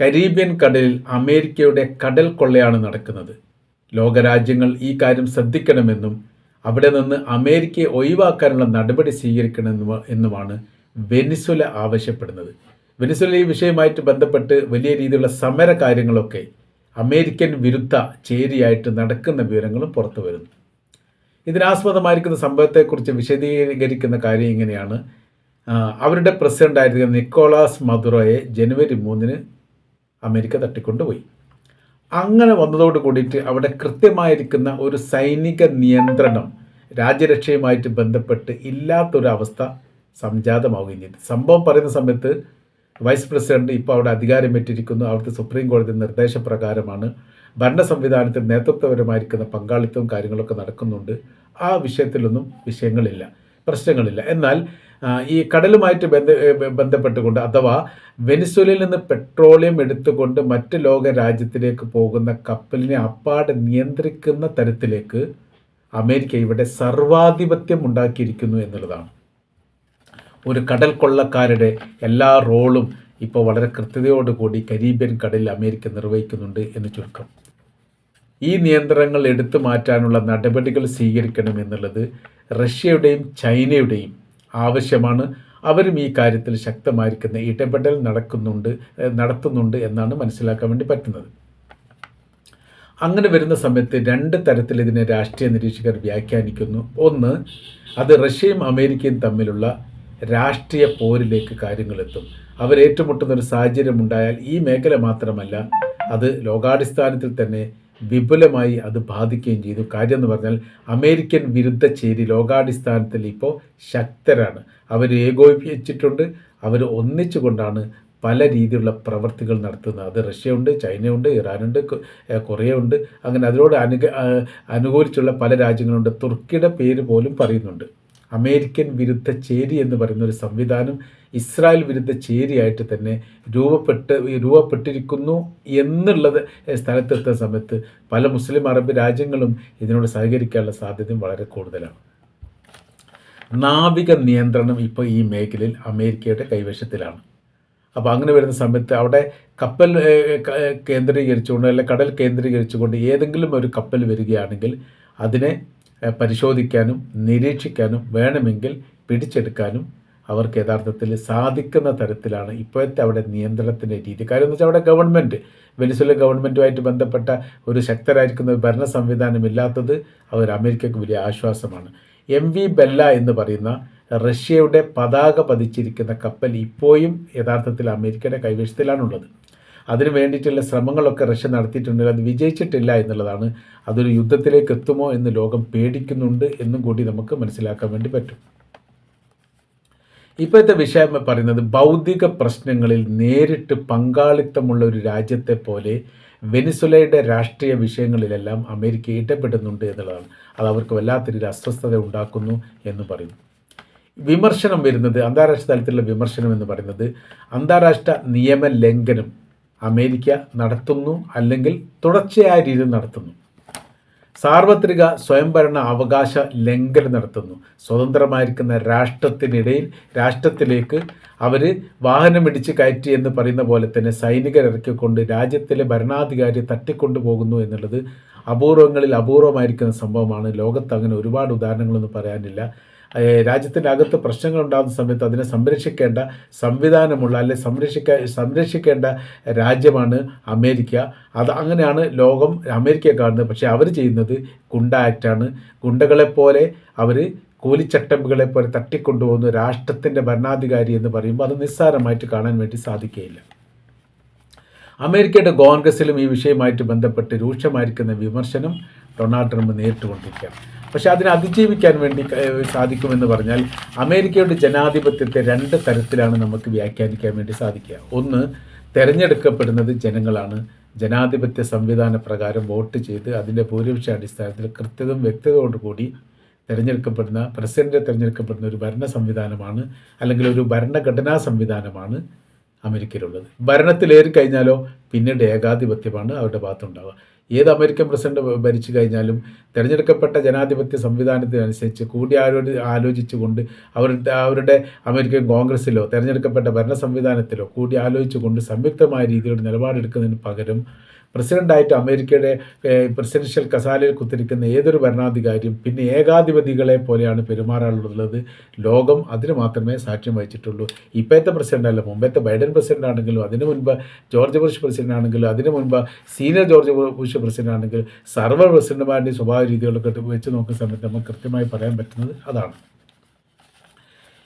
Caribbean കടലിൽ അമേരിക്കയുടെ കടൽ കൊള്ളയാണ് നടക്കുന്നത്. ലോകരാജ്യങ്ങൾ ഈ കാര്യം ശ്രദ്ധിക്കണമെന്നും അവിടെ നിന്ന് അമേരിക്കയെ ഒഴിവാക്കാനുള്ള നടപടി സ്വീകരിക്കണമെന്നു എന്നുമാണ് വെനിസുല ആവശ്യപ്പെടുന്നത്. വെനിസുല ഈ വിഷയമായിട്ട് ബന്ധപ്പെട്ട് വലിയ രീതിയിലുള്ള സമര കാര്യങ്ങളൊക്കെ അമേരിക്കൻ വിരുദ്ധ ചേരിയായിട്ട് നടക്കുന്ന വിവരങ്ങളും പുറത്തു വരുന്നു. ഇതിനാസ്പദമായിരിക്കുന്ന സംഭവത്തെക്കുറിച്ച് വിശദീകരിക്കുന്ന കാര്യം ഇങ്ങനെയാണ്. അവരുടെ പ്രസിഡന്റായിരുന്ന നിക്കോളാസ് മധുറോയെ ജനുവരി മൂന്നിന് അമേരിക്ക തട്ടിക്കൊണ്ടുപോയി. അങ്ങനെ വന്നതോട് കൂടിയിട്ട് അവിടെ കൃത്യമായിരിക്കുന്ന ഒരു സൈനിക നിയന്ത്രണം രാജ്യരക്ഷയുമായിട്ട് ബന്ധപ്പെട്ട് ഇല്ലാത്തൊരവസ്ഥ സംജാതമാവുകയും ചെയ്തു. സംഭവം പറയുന്ന സമയത്ത് വൈസ് പ്രസിഡന്റ് ഇപ്പോൾ അവിടെ അധികാരമേറ്റിരിക്കുന്നു. അവിടുത്തെ സുപ്രീം കോടതി നിർദ്ദേശപ്രകാരമാണ് ഭരണ സംവിധാനത്തിൽ നേതൃത്വപരമായിരിക്കുന്ന പങ്കാളിത്തവും കാര്യങ്ങളൊക്കെ നടക്കുന്നുണ്ട്. ആ വിഷയത്തിലൊന്നും വിഷയങ്ങളില്ല പ്രശ്നങ്ങളില്ല. എന്നാൽ ഈ കടലുമായിട്ട് ബന്ധ ബന്ധപ്പെട്ടുകൊണ്ട് അഥവാ വെനിസ്വലയിൽ നിന്ന് പെട്രോളിയം എടുത്തുകൊണ്ട് മറ്റ് ലോക രാജ്യത്തിലേക്ക് പോകുന്ന കപ്പലിനെ അപ്പാടെ നിയന്ത്രിക്കുന്ന തരത്തിലേക്ക് അമേരിക്ക ഇവിടെ സർവാധിപത്യം ഉണ്ടാക്കിയിരിക്കുന്നു എന്നുള്ളതാണ്. ഒരു കടൽ കൊള്ളക്കാരുടെ എല്ലാ റോളും ഇപ്പോൾ വളരെ കൃത്യതയോടുകൂടി കരീബിയൻ കടലിൽ അമേരിക്ക നിർവഹിക്കുന്നുണ്ട് എന്ന് ചുരുക്കം. ഈ നിയന്ത്രണങ്ങൾ എടുത്തു മാറ്റാനുള്ള നടപടികൾ സ്വീകരിക്കണമെന്നുള്ളത് റഷ്യയുടെയും ചൈനയുടെയും ആവശ്യമാണ്. അവരും ഈ കാര്യത്തിൽ ശക്തമായിരിക്കുന്ന ഇടപെടൽ നടക്കുന്നുണ്ട് നടത്തുന്നുണ്ട് എന്നാണ് മനസ്സിലാക്കാൻ വേണ്ടി പറ്റുന്നത്. അങ്ങനെ വരുന്ന സമയത്ത് രണ്ട് തരത്തിൽ ഇതിനെ രാഷ്ട്രീയ നിരീക്ഷകർ വ്യാഖ്യാനിക്കുന്നു. ഒന്ന് അത് റഷ്യയും അമേരിക്കയും തമ്മിലുള്ള രാഷ്ട്രീയ പോരിലേക്ക് കാര്യങ്ങളെത്തും അവർ ഏറ്റുമുട്ടുന്ന ഒരു സാഹചര്യം ഉണ്ടായാൽ ഈ മേഖല മാത്രമല്ല അത് ലോകാടിസ്ഥാനത്തിൽ തന്നെ വിപുലമായി അത് ബാധിക്കുകയും ചെയ്തു. കാര്യം എന്ന് പറഞ്ഞാൽ അമേരിക്കൻ വിരുദ്ധ ചേരി ലോകാടിസ്ഥാനത്തിൽ ഇപ്പോൾ ശക്തരാണ്. അവർ ഏകോപിപ്പിച്ചിട്ടുണ്ട്. അവർ ഒന്നിച്ചുകൊണ്ടാണ് പല രീതിയിലുള്ള പ്രവർത്തികൾ നടത്തുന്നത്. അത് റഷ്യയുണ്ട് ചൈനയുണ്ട് ഇറാനുണ്ട് കൊറിയയുണ്ട്. അങ്ങനെ അതിനോട് അനുക അനുകൂലിച്ചുള്ള പല രാജ്യങ്ങളുണ്ട്. തുർക്കിയുടെ പേര് പോലും പറയുന്നുണ്ട്. അമേരിക്കൻ വിരുദ്ധ ചേരി എന്ന് പറയുന്ന ഒരു സംവിധാനം ഇസ്രായേൽ വിരുദ്ധ ചേരിയായിട്ട് തന്നെ രൂപപ്പെട്ട് രൂപപ്പെട്ടിരിക്കുന്നു എന്നുള്ളത് സ്ഥലത്തെത്തുന്ന സമയത്ത് പല മുസ്ലിം അറബ് രാജ്യങ്ങളും ഇതിനോട് സഹകരിക്കാനുള്ള സാധ്യതയും വളരെ കൂടുതലാണ്. നാവിക നിയന്ത്രണം ഇപ്പോൾ ഈ മേഖലയിൽ അമേരിക്കയുടെ കൈവശത്തിലാണ്. അപ്പോൾ അങ്ങനെ വരുന്ന സമയത്ത് അവിടെ കപ്പൽ കേന്ദ്രീകരിച്ചുകൊണ്ട് അല്ലെങ്കിൽ കടൽ കേന്ദ്രീകരിച്ചുകൊണ്ട് ഏതെങ്കിലും ഒരു കപ്പൽ വരികയാണെങ്കിൽ അതിനെ പരിശോധിക്കാനും നിരീക്ഷിക്കാനും വേണമെങ്കിൽ പിടിച്ചെടുക്കാനും അവർക്ക് യഥാർത്ഥത്തിൽ സാധിക്കുന്ന തരത്തിലാണ് ഇപ്പോഴത്തെ അവിടെ നിയന്ത്രണത്തിന്റെ രീതി. കാര്യം എന്ന് വെച്ചാൽ അവിടെ ഗവൺമെന്റ് വെനിസുല ഗവൺമെന്റുമായിട്ട് ബന്ധപ്പെട്ട ഒരു ശക്തരായിരിക്കുന്ന ഒരു ഭരണ സംവിധാനം ഇല്ലാത്തത് അവർ അമേരിക്കക്ക് വലിയ ആശ്വാസമാണ്. എം വി ബെല്ല എന്ന് പറയുന്ന റഷ്യയുടെ പതാക പതിച്ചിരിക്കുന്ന കപ്പൽ ഇപ്പോഴും യഥാർത്ഥത്തിൽ അമേരിക്കയുടെ കൈവശത്തിലാണുള്ളത്. അതിനു വേണ്ടിയിട്ടുള്ള ശ്രമങ്ങളൊക്കെ റഷ്യ നടത്തിയിട്ടുണ്ടെങ്കിൽ അത് വിജയിച്ചിട്ടില്ല എന്നുള്ളതാണ്. അതൊരു യുദ്ധത്തിലേക്ക് എത്തുമോ എന്ന് ലോകം പേടിക്കുന്നുണ്ട് എന്നും കൂടി നമുക്ക് മനസ്സിലാക്കാൻ വേണ്ടി പറ്റും. ഇപ്പോഴത്തെ വിഷയം പറയുന്നത് ഭൗതിക പ്രശ്നങ്ങളിൽ നേരിട്ട് പങ്കാളിത്തമുള്ള ഒരു രാജ്യത്തെ പോലെ വെനിസുലയുടെ രാഷ്ട്രീയ വിഷയങ്ങളിലെല്ലാം അമേരിക്ക ഇടപെടുന്നുണ്ട് എന്നുള്ളതാണ്. അത് അവർക്ക് വല്ലാത്തൊരു അസ്വസ്ഥത ഉണ്ടാക്കുന്നു എന്ന് പറയുന്നു. വിമർശനം വരുന്നത് അന്താരാഷ്ട്ര തലത്തിലുള്ള വിമർശനം എന്ന് പറയുന്നത് അന്താരാഷ്ട്ര നിയമ ലംഘനം അമേരിക്ക നടത്തുന്നു അല്ലെങ്കിൽ തുടർച്ചയായ രീതിയിൽ നടത്തുന്നു. സാർവത്രിക സ്വയംഭരണ അവകാശ ലംഘനം നടത്തുന്നു. സ്വതന്ത്രമായിരിക്കുന്ന രാഷ്ട്രത്തിനിടയിൽ രാഷ്ട്രത്തിലേക്ക് അവർ വാഹനമിടിച്ച് കയറ്റി എന്ന് പറയുന്ന പോലെ തന്നെ സൈനികരിറക്കിക്കൊണ്ട് രാജ്യത്തിലെ ഭരണാധികാരി തട്ടിക്കൊണ്ടുപോകുന്നു എന്നുള്ളത് അപൂർവങ്ങളിൽ അപൂർവമായിരിക്കുന്ന സംഭവമാണ്. ലോകത്ത് അങ്ങനെ ഒരുപാട് ഉദാഹരണങ്ങളൊന്നും പറയാനില്ല. രാജ്യത്തിന്റെ അകത്ത് പ്രശ്നങ്ങൾ ഉണ്ടാകുന്ന സമയത്ത് അതിനെ സംരക്ഷിക്കേണ്ട സംവിധാനമുള്ള അല്ലെ സംരക്ഷിക്ക സംരക്ഷിക്കേണ്ട രാജ്യമാണ് അമേരിക്ക. അത് അങ്ങനെയാണ് ലോകം അമേരിക്കയെ കാണുന്നത്. പക്ഷേ അവർ ചെയ്യുന്നത് ഗുണ്ട ആക്റ്റാണ് ഗുണ്ടകളെപ്പോലെ അവർ കൂലിച്ചട്ടമ്പുകളെ പോലെ തട്ടിക്കൊണ്ടുപോകുന്ന രാഷ്ട്രത്തിന്റെ ഭരണാധികാരി എന്ന് പറയുമ്പോൾ അത് നിസ്സാരമായിട്ട് കാണാൻ വേണ്ടി സാധിക്കുകയില്ല. അമേരിക്കയുടെ കോൺഗ്രസിലും ഈ വിഷയമായിട്ട് ബന്ധപ്പെട്ട് രൂക്ഷമായിരിക്കുന്ന വിമർശനം ഡൊണാൾഡ് ട്രംപ് നേരിട്ടുകൊണ്ടിരിക്കുകയാണ്. പക്ഷേ അതിനെ അതിജീവിക്കാൻ വേണ്ടി സാധിക്കുമെന്ന് പറഞ്ഞാൽ അമേരിക്കയുടെ ജനാധിപത്യത്തെ രണ്ട് തരത്തിലാണ് നമുക്ക് വ്യാഖ്യാനിക്കാൻ വേണ്ടി സാധിക്കുക. ഒന്ന് തിരഞ്ഞെടുക്കപ്പെടുന്നത് ജനങ്ങളാണ്. ജനാധിപത്യ സംവിധാന പ്രകാരം വോട്ട് ചെയ്ത് അതിന്റെ ഭൂരിപക്ഷ അടിസ്ഥാനത്തിൽ കൃത്യതും വ്യക്തതയോടുകൂടി തിരഞ്ഞെടുക്കപ്പെടുന്ന പ്രസിഡന്റ് തിരഞ്ഞെടുക്കപ്പെടുന്ന ഒരു ഭരണ സംവിധാനമാണ് അല്ലെങ്കിൽ ഒരു ഭരണഘടനാ സംവിധാനമാണ് അമേരിക്കയിലുള്ളത്. ഭരണത്തിലേറി കഴിഞ്ഞാലോ പിന്നീട് ഏകാധിപത്യമാണ് അവരുടെ ഭാഗത്തുണ്ടാവുക. ഏത് അമേരിക്കൻ പ്രസിഡന്റ് ഭരിച്ചു കഴിഞ്ഞാലും തിരഞ്ഞെടുക്കപ്പെട്ട ജനാധിപത്യ സംവിധാനത്തിനനുസരിച്ച് കൂടിയാലോചി ആലോചിച്ചുകൊണ്ട് അവരുടെ അവരുടെ അമേരിക്കൻ കോൺഗ്രസ്സിലോ തിരഞ്ഞെടുക്കപ്പെട്ട ഭരണ സംവിധാനത്തിലോ കൂടി ആലോചിച്ചുകൊണ്ട് സംയുക്തമായ രീതിയിലുള്ള നിലപാടെടുക്കുന്നതിന് പകരം പ്രസിഡന്റായിട്ട് അമേരിക്കയുടെ പ്രസിഡൻഷ്യൽ കസാലയിൽ കുത്തിരിക്കുന്ന ഏതൊരു ഭരണാധികാരിയും പിന്നെ ഏകാധിപതികളെ പോലെയാണ് പെരുമാറാനുള്ളത് ലോകം അതിന് മാത്രമേ സാക്ഷ്യം വഹിച്ചിട്ടുള്ളൂ. ഇപ്പോഴത്തെ പ്രസിഡന്റ് അല്ല മുമ്പത്തെ ബൈഡൻ പ്രസിഡന്റ് ആണെങ്കിലും അതിനു മുൻപ് ജോർജ് ബുഷ് പ്രസിഡന്റ് ആണെങ്കിലും അതിനു മുൻപ് സീനിയർ ജോർജ് ബുഷ് പ്രസിഡന്റ് ആണെങ്കിലും സർവ പ്രസിഡന്റുമാരുടെയും സ്വഭാവ രീതികളൊക്കെ വെച്ച് നോക്കുന്ന സമയത്ത് നമുക്ക് കൃത്യമായി പറയാൻ പറ്റുന്നത് അതാണ്.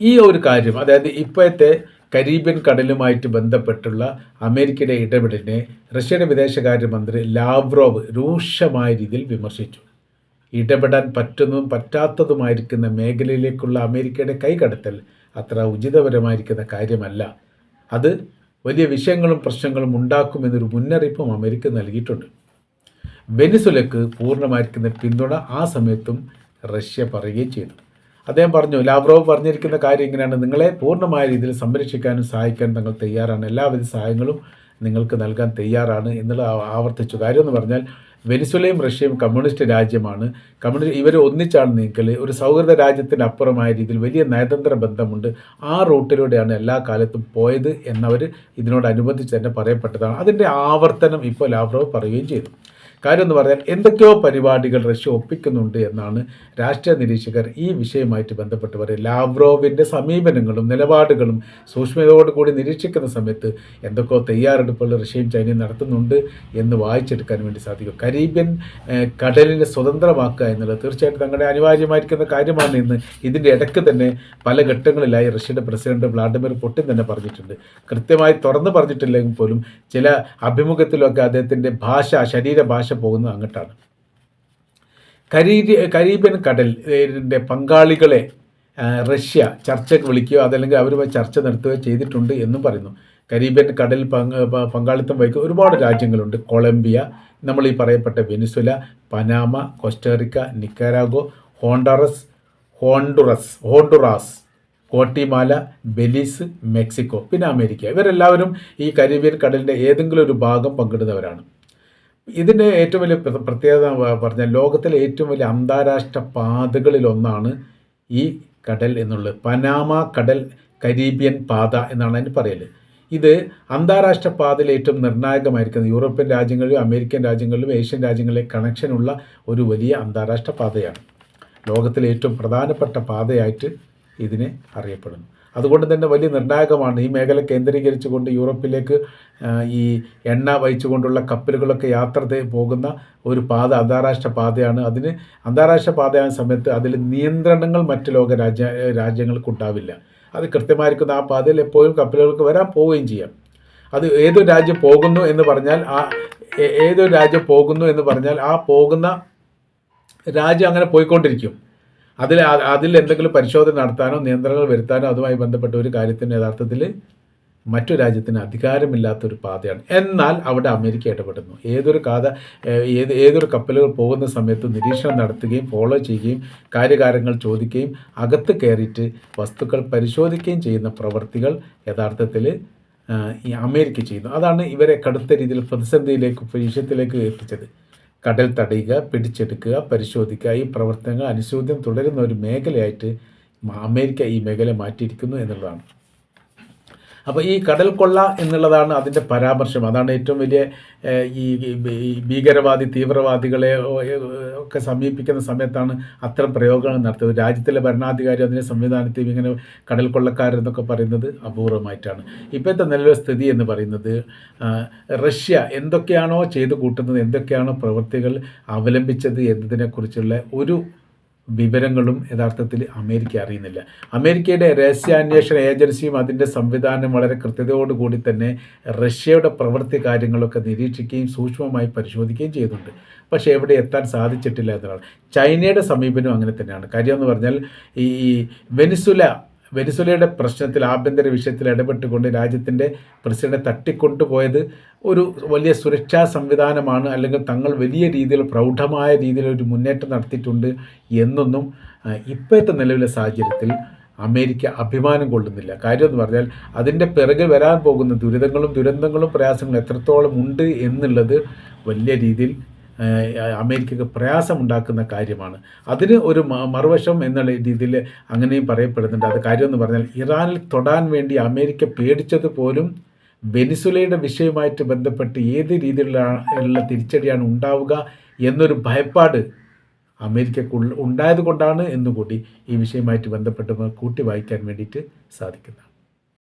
ഈ ഒരു കാര്യം അതായത് ഇപ്പോഴത്തെ കരീബിയൻ കടലുമായിട്ട് ബന്ധപ്പെട്ടുള്ള അമേരിക്കയുടെ ഇടപെടലിനെ റഷ്യയുടെ വിദേശകാര്യമന്ത്രി ലാവ്രോവ് രൂക്ഷമായ രീതിയിൽ വിമർശിച്ചു. ഇടപെടാൻ പറ്റുന്നതും പറ്റാത്തതുമായിരിക്കുന്ന മേഖലയിലേക്കുള്ള അമേരിക്കയുടെ കൈകടത്തൽ അത്ര ഉചിതപരമായിരിക്കുന്ന കാര്യമല്ല. അത് വലിയ വിഷയങ്ങളും പ്രശ്നങ്ങളും ഉണ്ടാക്കുമെന്നൊരു മുന്നറിയിപ്പും അമേരിക്ക നൽകിയിട്ടുണ്ട്. വെനിസുലക്ക് പൂർണമായിരിക്കുന്ന പിന്തുണ ആ സമയത്തും റഷ്യ പറയുകയും ചെയ്തു. അദ്ദേഹം പറഞ്ഞു ലാവ്റോവ് പറഞ്ഞിരിക്കുന്ന കാര്യം ഇങ്ങനെയാണ്. നിങ്ങളെ പൂർണമായ രീതിയിൽ സംരക്ഷിക്കാനും സഹായിക്കാനും തങ്ങൾ തയ്യാറാണ്. എല്ലാവിധ സഹായങ്ങളും നിങ്ങൾക്ക് നൽകാൻ തയ്യാറാണ് എന്നുള്ള ആവർത്തിച്ചു കാര്യം എന്ന് പറഞ്ഞാൽ വെനിസുലയും റഷ്യയും കമ്മ്യൂണിസ്റ്റ് രാജ്യമാണ്. കമ്മ്യൂണിസ്റ്റ് ഇവർ ഒന്നിച്ചാണ് നീക്കൽ ഒരു സൗഹൃദ രാജ്യത്തിന് അപ്പുറമായ രീതിയിൽ വലിയ നയതന്ത്ര ബന്ധമുണ്ട്. ആ റൂട്ടിലൂടെയാണ് എല്ലാ കാലത്തും പോയത് എന്നവർ ഇതിനോടനുബന്ധിച്ച് തന്നെ പറയപ്പെട്ടതാണ്. അതിന്റെ ആവർത്തനം ഇപ്പോൾ ലാവ്റോവ് പറയുകയും ചെയ്തു. കാര്യം എന്ന് പറഞ്ഞാൽ എന്തൊക്കെയോ പരിപാടികൾ റഷ്യ ഒപ്പിക്കുന്നുണ്ട് എന്നാണ് രാഷ്ട്രീയ നിരീക്ഷകർ ഈ വിഷയമായിട്ട് ബന്ധപ്പെട്ട് പറയുന്നത്. ലാവ്രോവിന്റെ സമീപനങ്ങളും നിലപാടുകളും സൂക്ഷ്മതയോടുകൂടി നിരീക്ഷിക്കുന്ന സമയത്ത് എന്തൊക്കെയോ തയ്യാറെടുപ്പുകൾ റഷ്യയും ചൈനയും നടത്തുന്നുണ്ട് എന്ന് വായിച്ചെടുക്കാൻ വേണ്ടി സാധിക്കും. കരീബിയൻ കടലിനെ സ്വതന്ത്രമാക്കുക എന്നുള്ളത് തീർച്ചയായിട്ടും തങ്ങളുടെ അനിവാര്യമായിരിക്കുന്ന കാര്യമാണ് ഇന്ന് ഇതിന്റെ ഇടയ്ക്ക് തന്നെ പല ഘട്ടങ്ങളിലായി റഷ്യയുടെ പ്രസിഡന്റ് വ്ളാഡിമിർ പുട്ടിൻ തന്നെ പറഞ്ഞിട്ടുണ്ട്. കൃത്യമായി തുറന്നു പറഞ്ഞിട്ടില്ലെങ്കിൽ പോലും ചില അഭിമുഖത്തിലൊക്കെ അദ്ദേഹത്തിന്റെ ഭാഷ ശരീരഭാഷ പോകുന്നത് അങ്ങോട്ടാണ്. കരീബി കരീബിയൻ കടലിന്റെ പങ്കാളികളെ റഷ്യ ചർച്ചയ്ക്ക് വിളിക്കുകയോ അതല്ലെങ്കിൽ അവരുമായി ചർച്ച നടത്തുകയോ ചെയ്തിട്ടുണ്ട് എന്നും പറയുന്നു. കരീബിയൻ കടൽ പങ്ക് പങ്കാളിത്തം വഹിക്കുന്ന ഒരുപാട് രാജ്യങ്ങളുണ്ട്. കൊളംബിയ നമ്മൾ ഈ പറയപ്പെട്ട Venezuela Panama Costa Rica Nicaragua Honduras Honduras Honduras Guatemala Belize Mexico പിന്നെ അമേരിക്ക. ഇവരെല്ലാവരും ഈ കരീബിയൻ കടലിന്റെ ഏതെങ്കിലും ഒരു ഭാഗം പങ്കിടുന്നവരാണ്. ഇതിന്റെ ഏറ്റവും വലിയ പ്ര- പ്രത്യേകത പറഞ്ഞാൽ ലോകത്തിലെ ഏറ്റവും വലിയ അന്താരാഷ്ട്ര പാതകളിലൊന്നാണ് ഈ കടൽ എന്നുള്ളത്. പനാമ കടൽ കരീബിയൻ പാത എന്നാണ് അതിന് പറയൽ ഇത് അന്താരാഷ്ട്ര പാതയിൽ ഏറ്റവും നിർണായകമായിരിക്കുന്നത് യൂറോപ്യൻ രാജ്യങ്ങളിലും അമേരിക്കൻ രാജ്യങ്ങളിലും ഏഷ്യൻ രാജ്യങ്ങളിലെ കണക്ഷനുള്ള ഒരു വലിയ അന്താരാഷ്ട്ര പാതയാണ്. ലോകത്തിലെ ഏറ്റവും പ്രധാനപ്പെട്ട പാതയായിട്ട് ഇതിനെ അറിയപ്പെടുന്നു. അതുകൊണ്ട് തന്നെ വലിയ നിർണായകമാണ്. ഈ മേഖല കേന്ദ്രീകരിച്ചുകൊണ്ട് യൂറോപ്പിലേക്ക് ഈ എണ്ണ വഹിച്ചുകൊണ്ടുള്ള കപ്പലുകളൊക്കെ യാത്ര പോകുന്ന ഒരു പാത അന്താരാഷ്ട്ര പാതയാണ്. അതിന് അന്താരാഷ്ട്ര പാതയായ സമയത്ത് അതിൽ നിയന്ത്രണങ്ങൾ മറ്റ് ലോക രാജ്യ രാജ്യങ്ങൾക്കുണ്ടാവില്ല. അത് കൃത്യമായിരിക്കുന്ന ആ പാതയിൽ എപ്പോഴും കപ്പലുകൾക്ക് വരാൻ പോവുകയും ചെയ്യാം. അത് ഏതൊരു രാജ്യം പോകുന്നു എന്ന് പറഞ്ഞാൽ ആ ഏതൊരു രാജ്യം പോകുന്നു എന്ന് പറഞ്ഞാൽ ആ പോകുന്ന രാജ്യം അങ്ങനെ പോയിക്കൊണ്ടിരിക്കും. അതിൽ അതിൽ എന്തെങ്കിലും പരിശോധന നടത്താനോ നിയന്ത്രണങ്ങൾ വരുത്താനോ അതുമായി ബന്ധപ്പെട്ട ഒരു കാര്യത്തിന് യഥാർത്ഥത്തിൽ മറ്റു രാജ്യത്തിന് അധികാരമില്ലാത്തൊരു പാതയാണ്. എന്നാൽ അവിടെ അമേരിക്ക ഇടപെടുന്നു. ഏതൊരു കാത ഏത് ഏതൊരു കപ്പലുകൾ പോകുന്ന സമയത്ത് നിരീക്ഷണം നടത്തുകയും ഫോളോ ചെയ്യുകയും കാര്യകാരങ്ങൾ ചോദിക്കുകയും അകത്ത് കയറിയിട്ട് വസ്തുക്കൾ പരിശോധിക്കുകയും ചെയ്യുന്ന പ്രവൃത്തികൾ യഥാർത്ഥത്തിൽ ഈ അമേരിക്ക ചെയ്യുന്നു. അതാണ് ഇവരെ കടുത്ത രീതിയിൽ പ്രതിസന്ധിയിലേക്ക് വിഷയത്തിലേക്ക് എത്തിച്ചത്. കടൽ തടയുക പിടിച്ചെടുക്കുക പരിശോധിക്കുക. ഈ പ്രവർത്തനങ്ങൾ അനുശോദ്യം തുടരുന്ന ഒരു മേഖലയായിട്ട് അമേരിക്ക ഈ മേഖല മാറ്റിയിരിക്കുന്നു എന്നുള്ളതാണ്. അപ്പോൾ ഈ കടൽ കൊള്ള എന്നുള്ളതാണ് അതിന്റെ പരാമർശം. അതാണ് ഏറ്റവും വലിയ ഈ ഭീകരവാദി തീവ്രവാദികളെ ഒക്കെ സമീപിക്കുന്ന സമയത്താണ് അത്തരം പ്രയോഗങ്ങൾ നടത്തുന്നത് രാജ്യത്തിലെ ഭരണാധികാരി അതിനെ സംവിധാനത്തെയും ഇങ്ങനെ കടൽ കൊള്ളക്കാരെന്നൊക്കെ പറയുന്നത് അപൂർവമായിട്ടാണ്. ഇപ്പോഴത്തെ നിലവിലെ സ്ഥിതി എന്ന് പറയുന്നത് റഷ്യ എന്തൊക്കെയാണോ ചെയ്തു കൂട്ടുന്നത് എന്തൊക്കെയാണോ പ്രവൃത്തികൾ അവലംബിച്ചത് എന്നതിനെക്കുറിച്ചുള്ള ഒരു വിവരങ്ങളും യഥാർത്ഥത്തിൽ അമേരിക്ക അറിയുന്നില്ല. അമേരിക്കയുടെ രഹസ്യാന്വേഷണ ഏജൻസിയും അതിന്റെ സംവിധാനം വളരെ കൃത്യതയോടുകൂടി തന്നെ റഷ്യയുടെ പ്രവൃത്തി കാര്യങ്ങളൊക്കെ നിരീക്ഷിക്കുകയും സൂക്ഷ്മമായി പരിശോധിക്കുകയും ചെയ്യുന്നുണ്ട് പക്ഷേ എവിടെ എത്താൻ സാധിച്ചിട്ടില്ല എന്നതാണ് ചൈനയുടെ സമീപനം അങ്ങനെ തന്നെയാണ്. കാര്യം എന്ന് പറഞ്ഞാൽ ഈ വെനിസുല വെനിസുലയുടെ പ്രശ്നത്തിൽ ആഭ്യന്തര വിഷയത്തിൽ ഇടപെട്ടുകൊണ്ട് രാജ്യത്തിന്റെ പ്രസിഡന്റ് തട്ടിക്കൊണ്ടുപോയത് ഒരു വലിയ സുരക്ഷാ സംവിധാനമാണ് അല്ലെങ്കിൽ തങ്ങൾ വലിയ രീതിയിൽ പ്രൗഢമായ രീതിയിൽ ഒരു മുന്നേറ്റം നടത്തിയിട്ടുണ്ട് എന്നൊന്നും ഇപ്പോഴത്തെ നിലവിലെ സാഹചര്യത്തിൽ അമേരിക്ക അഭിമാനം കൊള്ളുന്നില്ല. കാര്യമെന്ന് പറഞ്ഞാൽ അതിന്റെ പിറകിൽ വരാൻ പോകുന്ന ദുരിതങ്ങളും ദുരന്തങ്ങളും പ്രയാസങ്ങളും എത്രത്തോളം ഉണ്ട് എന്നുള്ളത് വലിയ രീതിയിൽ അമേരിക്കക്ക് പ്രയാസമുണ്ടാക്കുന്ന കാര്യമാണ്. അതിന് ഒരു മറുവശം എന്നുള്ള രീതിയിൽ അങ്ങനെയും പറയപ്പെടുന്നുണ്ട്. അത് കാര്യമെന്ന് പറഞ്ഞാൽ ഇറാനിൽ തൊടാൻ വേണ്ടി അമേരിക്ക പേടിച്ചത് പോലും വെനിസുലയുടെ വിഷയവുമായിട്ട് ബന്ധപ്പെട്ട് ഏത് രീതിയിലുള്ള തിരിച്ചടിയാണ് ഉണ്ടാവുക എന്നൊരു ഭയപ്പാട് അമേരിക്കക്ക് ഉണ്ടായത് കൊണ്ടാണ് എന്നുകൂടി ഈ വിഷയമായിട്ട് ബന്ധപ്പെട്ട് കൂട്ടി വായിക്കാൻ വേണ്ടിയിട്ട് സാധിക്കുന്നത്.